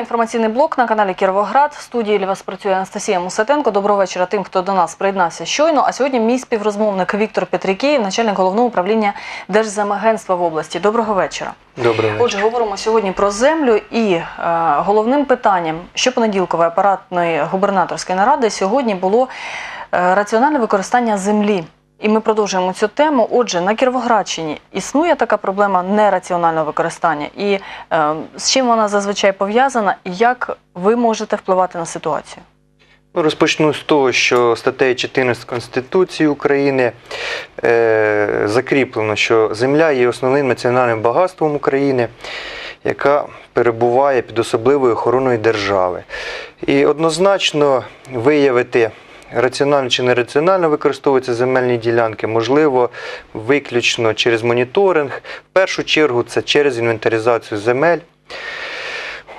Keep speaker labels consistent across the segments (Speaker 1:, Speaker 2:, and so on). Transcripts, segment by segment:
Speaker 1: Інформаційний блок на каналі Кіровоград. В студії для вас працює Анастасія Мусатенко. Доброго вечора тим, хто до нас приєднався щойно. А сьогодні мій співрозмовник Віктор Петрікєєв, начальник головного управління Держземагентства в області. Доброго вечора.
Speaker 2: Доброго вечора.
Speaker 1: Отже, говоримо сьогодні про землю і е, головним питанням щопонеділкової апаратної губернаторської наради сьогодні було е, раціональне використання землі. І ми продовжуємо цю тему. Отже, на Кіровоградщині існує така проблема нераціонального використання, і е, з чим вона зазвичай пов'язана, і як ви можете впливати на ситуацію?
Speaker 2: Ну, розпочну з того, що статтею 14 Конституції України е, закріплено, що земля є основним національним багатством України, яка перебуває під особливою охороною держави. І однозначно виявити. Раціонально чи нераціонально використовуються земельні ділянки, можливо, виключно через моніторинг. В першу чергу це через інвентаризацію земель.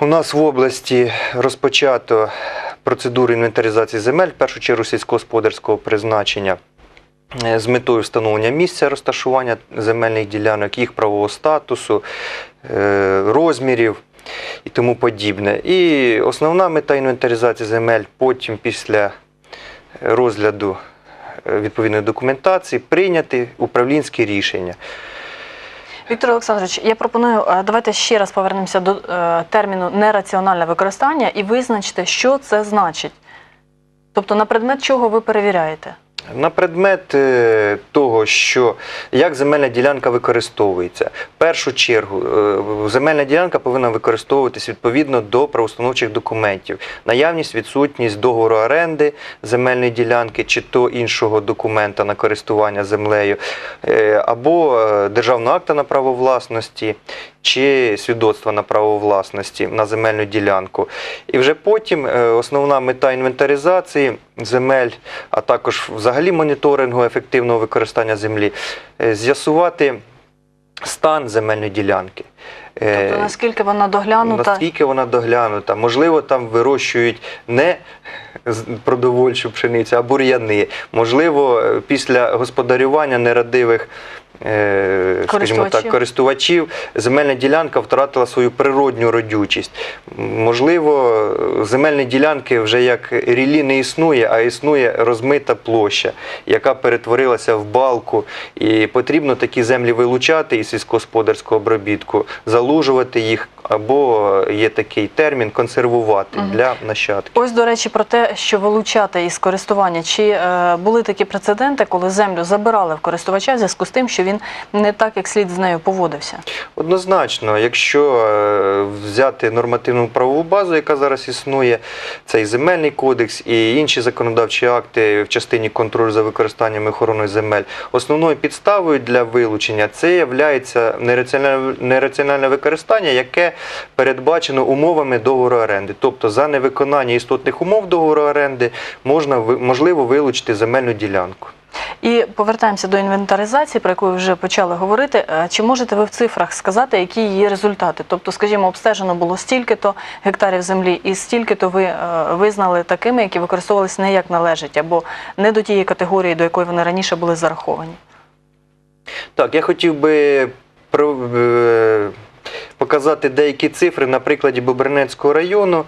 Speaker 2: У нас в області розпочато процедуру інвентаризації земель, в першу чергу сільськогосподарського призначення. е, З метою встановлення місця розташування земельних ділянок, їх правового статусу, е, розмірів і тому подібне. І основна мета інвентаризації земель потім після розгляду е, відповідної документації прийняти управлінське рішення.
Speaker 1: Віктор Олександрович, я пропоную, е, давайте ще раз повернемося до е, терміну нераціональне використання і визначте, що це значить. Тобто, на предмет чого ви перевіряєте?
Speaker 2: На предмет е, того, що як земельна ділянка використовується, в першу чергу е, земельна ділянка повинна використовуватись відповідно до правоустановчих документів. Наявність, відсутність договору оренди земельної ділянки чи то іншого документа на користування землею, е, або державного акта на право власності, чи свідоцтва на право власності на земельну ділянку. І вже потім основна мета інвентаризації земель, а також взагалі моніторингу ефективного використання землі, е, з'ясувати стан земельної ділянки. Е,
Speaker 1: Тобто, наскільки вона доглянута?
Speaker 2: Наскільки вона доглянута? Можливо, там вирощують не продовольчу пшеницю, а бур'яни. Можливо, е, після господарювання нерадивих. Е, Скажімо так,
Speaker 1: Користувачів.
Speaker 2: користувачів земельна ділянка втратила свою природню родючість. Можливо, земельні ділянки вже як рілі не існує, а існує розмита площа, яка перетворилася в балку. І потрібно такі землі вилучати із сільськогосподарського обробітку, залужувати їх, або є такий термін консервувати
Speaker 1: Мгм.
Speaker 2: для нащадків.
Speaker 1: Ось, до речі, про те, що вилучати із користування. Чи е, були такі прецеденти, коли землю забирали в користувача в зв'язку з тим, що він не так, як слід з нею поводився?
Speaker 2: Однозначно, якщо е, взяти нормативну правову базу, яка зараз існує, цей земельний кодекс і інші законодавчі акти в частині контролю за використанням і охороною земель, основною підставою для вилучення це є нераціональне, нераціональне використання, яке передбачено умовами договору оренди. Тобто за невиконання істотних умов договору оренди можна можливо вилучити земельну ділянку.
Speaker 1: І повертаємося до інвентаризації, про яку ви вже почали говорити. Е, Чи можете ви в цифрах сказати, які її результати? Тобто, скажімо, обстежено було стільки-то гектарів землі, і стільки-то ви е, визнали такими, які використовувалися не як належить, або не до тієї категорії, до якої вони раніше були зараховані.
Speaker 2: Так, я хотів би е, показати деякі цифри на прикладі Бобринецького району.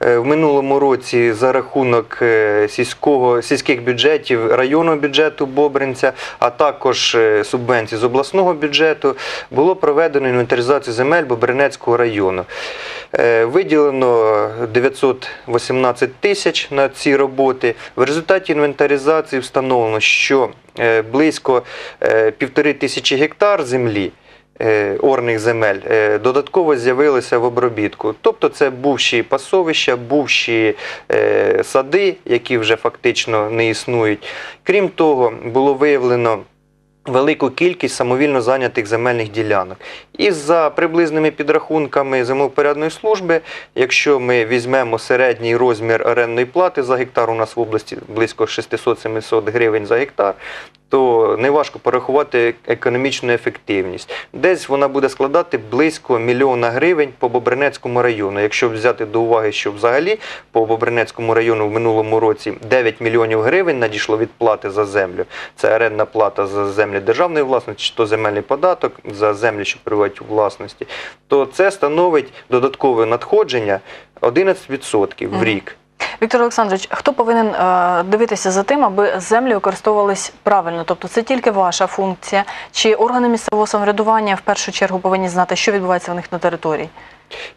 Speaker 2: Е, В минулому році за рахунок е, сільського, сільських бюджетів, районного бюджету Бобринця, а також е, субвенцій з обласного бюджету було проведено інвентаризацію земель Бобринецького району. Виділено 918 тисяч на ці роботи. В результаті інвентаризації встановлено, що близько півтори тисячі гектар землі. Е, Орних земель е, додатково з'явилися в обробітку. Тобто це бувші пасовища, бувші е, сади, які вже фактично не існують. Крім того, було виявлено велику кількість самовільно зайнятих земельних ділянок. І за приблизними підрахунками землепорядної служби, якщо ми візьмемо середній розмір орендної плати за гектар, у нас в області близько 600-700 гривень за гектар, то неважко порахувати економічну ефективність. Десь вона буде складати близько мільйона гривень по Бобринецькому району. Якщо взяти до уваги, що взагалі по Бобринецькому району в минулому році 9 мільйонів гривень надійшло від плати за землю. Це орендна плата за землі державної власності, чи то земельний податок за землі, що перебувають у власності, то це становить додаткове надходження 11% в рік.
Speaker 1: Віктор Олександрович, хто повинен е, дивитися за тим, аби землі використовувались правильно? Тобто це тільки ваша функція, чи органи місцевого самоврядування в першу чергу повинні знати, що відбувається в них на території?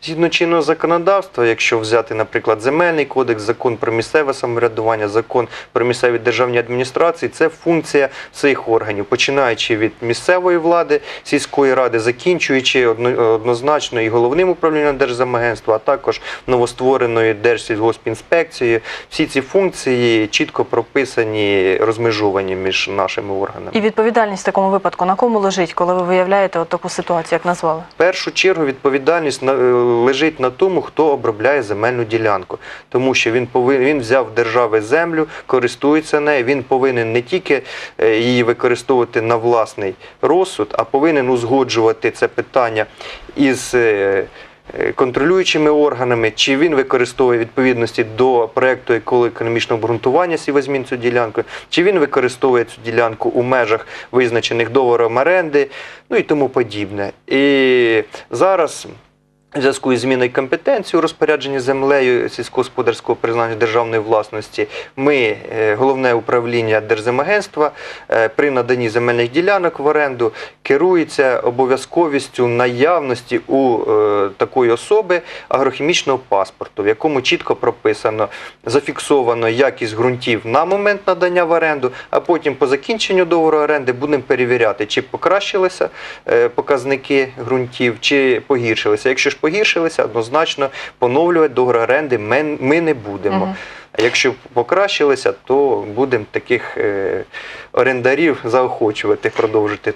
Speaker 2: Згідно чинного законодавства, якщо взяти, наприклад, земельний кодекс, закон про місцеве самоврядування, закон про місцеві державні адміністрації, це функція цих органів, починаючи від місцевої влади, сільської ради, закінчуючи одно- однозначно і головним управлінням Держзамагентства, а також новоствореною Держсільгоспінспекцією. Всі ці функції чітко прописані, розмежовані між нашими органами.
Speaker 1: І відповідальність в такому випадку на кому лежить, коли ви виявляєте от таку ситуацію, як назвали?
Speaker 2: В першу чергу відповідальність на- лежить на тому, хто обробляє земельну ділянку, тому що він повинен він взяв держави землю, користується нею. Він повинен не тільки е, її використовувати на власний розсуд, а повинен узгоджувати це питання із. е, е, Контролюючими органами, чи він використовує відповідності до проекту економічного обґрунтування сівозмін цю ділянку, чи він використовує цю ділянку у межах визначених договором оренди, ну і тому подібне. І зараз. В зв'язку із зміною компетенції у розпорядженні землею сільськогосподарського призначення державної власності, ми, е, головне управління Держземагентства, е, при наданні земельних ділянок в оренду керується обов'язковістю наявності у е, такої особи агрохімічного паспорту, в якому чітко прописано, зафіксовано якість ґрунтів на момент надання в оренду, а потім по закінченню договору оренди будемо перевіряти, чи покращилися показники ґрунтів, чи погіршилися. Якщо ж погіршилися, однозначно поновлювати договор оренди ми, ми не будемо. А якщо покращилися, то будемо таких е, орендарів заохочувати продовжити.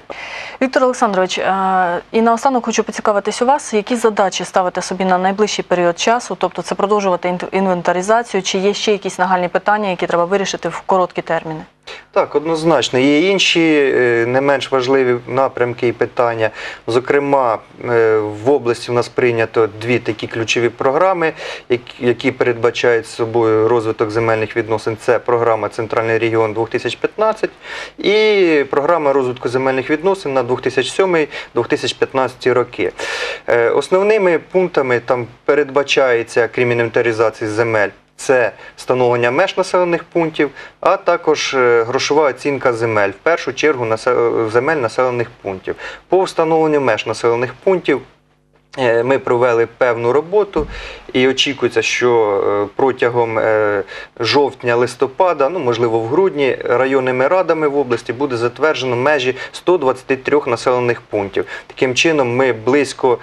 Speaker 1: Віктор Олександрович, е, і наостанок хочу поцікавитись у вас, які задачі ставите собі на найближчий період часу, тобто це продовжувати інвентаризацію, чи є ще якісь нагальні питання, які треба вирішити в короткі терміни?
Speaker 2: Так, однозначно. Є інші е, не менш важливі напрямки і питання. Зокрема, е, в області в нас прийнято дві такі ключові програми, які- передбачають собою розвиток земельних відносин. Це програма Центральний регіон 2015 і програма розвитку земельних відносин на 2007-2015 роки. Е, Основними пунктами там передбачається крім інвентаризації земель. Це встановлення меж населених пунктів, а також е, грошова оцінка земель, в першу чергу насе- земель населених пунктів. По встановленню меж населених пунктів е, ми провели певну роботу і очікується, що е, протягом е, жовтня-листопада, ну можливо в грудні, районними радами в області буде затверджено межі 123 населених пунктів. Таким чином, ми близько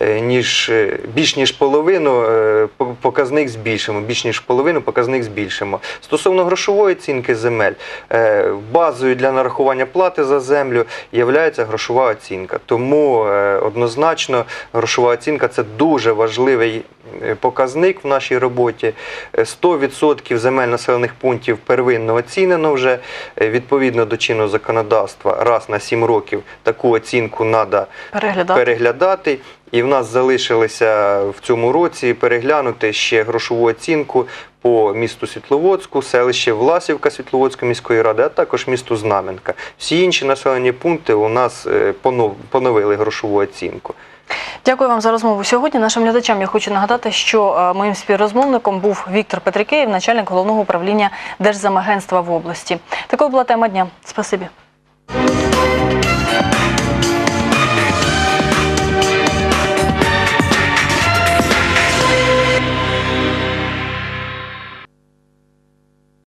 Speaker 2: е, ніж е, більш ніж половину е, показник збільшимо. Більш ніж половину показник збільшимо. Стосовно грошової оцінки земель, е, базою для нарахування плати за землю є грошова оцінка. Тому е, однозначно грошова оцінка це дуже важливий е, показник в нашій роботі. Е, 100% земель населених пунктів первинно оцінено вже Е, відповідно до чинного законодавства. Раз на 7 років таку оцінку треба
Speaker 1: Переглядати?
Speaker 2: переглядати. І в нас залишилося в цьому році переглянути ще грошову оцінку по місту Світловодську, селище Власівка Світловодської міської ради, а також місту Знаменка. Всі інші населені пункти у нас е, поновили грошову оцінку.
Speaker 1: Дякую вам за розмову сьогодні. Нашим глядачам я хочу нагадати, що е, моїм співрозмовником був Віктор Петрикеєв, начальник головного управління Держзамагентства в області. Такою була тема дня. Спасибі.